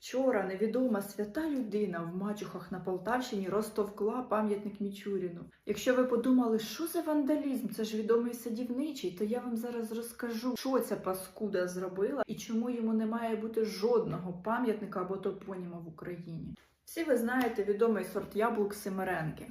Вчора невідома свята людина в мачухах на Полтавщині розтовкла пам'ятник Мічуріну. Якщо ви подумали, що за вандалізм, це ж відомий садівничий, то я вам зараз розкажу, що ця паскуда зробила і чому йому не має бути жодного пам'ятника або топоніма в Україні. Всі ви знаєте відомий сорт яблук Семеренки.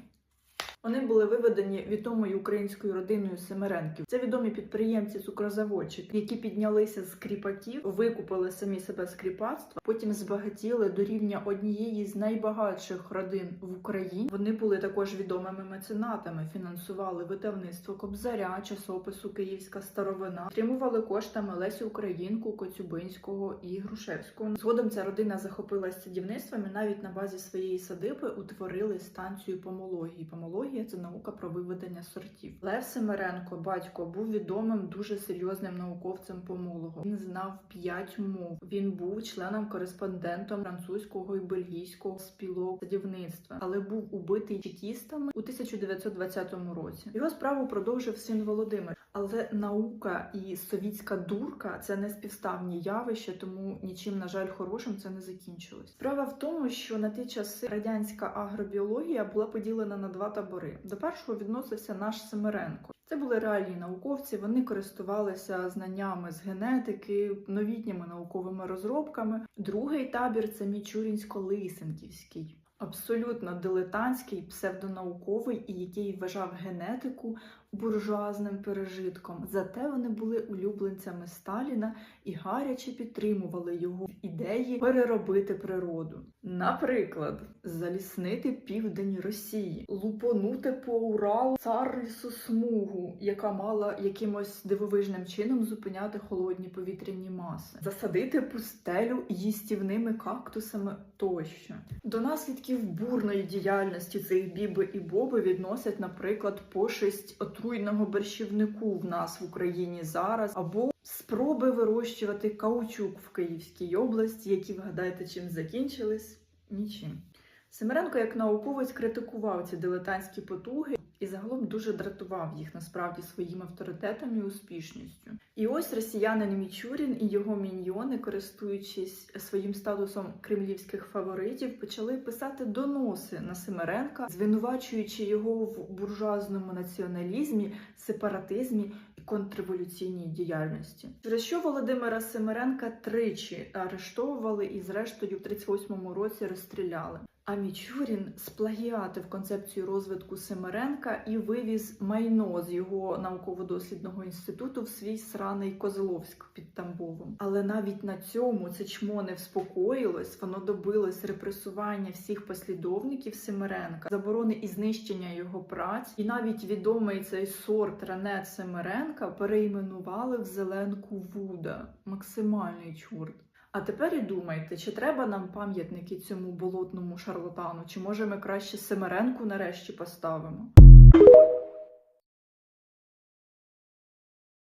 Вони були виведені відомою українською родиною Семеренків. Це відомі підприємці цукрозаводчики, які піднялися з кріпаків, викупили самі себе з кріпацтва, потім збагатіли до рівня однієї з найбагатших родин в Україні. Вони були також відомими меценатами, фінансували видавництво Кобзаря, часопису Київська старовина, отримували коштами Лесю Українку, Коцюбинського і Грушевського. Згодом ця родина захопилась садівництвом і навіть на базі своєї садиби утворили станцію помології. Помологія це наука про виведення сортів. Лев Семеренко, батько, був відомим дуже серйозним науковцем-помологом. Він знав п'ять мов. Він був членом-кореспондентом французького і бельгійського спілок садівництва, але був убитий чекістами у 1920 році. Його справу продовжив син Володимир. Але наука і совітська дурка це не співставні явища, тому нічим, на жаль, хорошим це не закінчилось. Справа в тому, що на ті часи радянська агробіологія була поділена на два табори. До першого відносився наш Семеренко. Це були реальні науковці. Вони користувалися знаннями з генетики, новітніми науковими розробками. Другий табір це Мічурінсько-Лисенківський. Абсолютно дилетантський, псевдонауковий і який вважав генетику буржуазним пережитком. Зате вони були улюбленцями Сталіна і гаряче підтримували його ідеї переробити природу. Наприклад, заліснити південь Росії, лупонути по Уралу царлісу смугу, яка мала якимось дивовижним чином зупиняти холодні повітряні маси, засадити пустелю їстівними кактусами тощо. До наслідків бурної діяльності цих біби і боби відносять, наприклад, пошесть отруйного борщівнику в нас в Україні зараз, або спроби вирощувати каучук в Київській області, які вгадайте, чим закінчились? Нічим. Семеренко як науковець критикував ці дилетантські потуги і загалом дуже дратував їх насправді своїм авторитетом і успішністю. І ось росіянин Мічурін і його міньйони, користуючись своїм статусом кремлівських фаворитів, почали писати доноси на Семеренка, звинувачуючи його в буржуазному націоналізмі, сепаратизмі і контрреволюційній діяльності. Через що Володимира Семеренка тричі арештовували і, зрештою, в 38-му році розстріляли. А Мічурін сплагіатив концепцію розвитку Семеренка і вивіз майно з його науково-дослідного інституту в свій сраний Козловськ під Тамбовом. Але навіть на цьому це чмо не вспокоїлось, воно добилось репресування всіх послідовників Семеренка, заборони і знищення його праць, і навіть відомий цей сорт ранет Семеренка перейменували в зеленку Вуда. Максимальний чорт. А тепер і думайте, чи треба нам пам'ятники цьому болотному шарлатану, чи може ми краще Семеренку нарешті поставимо?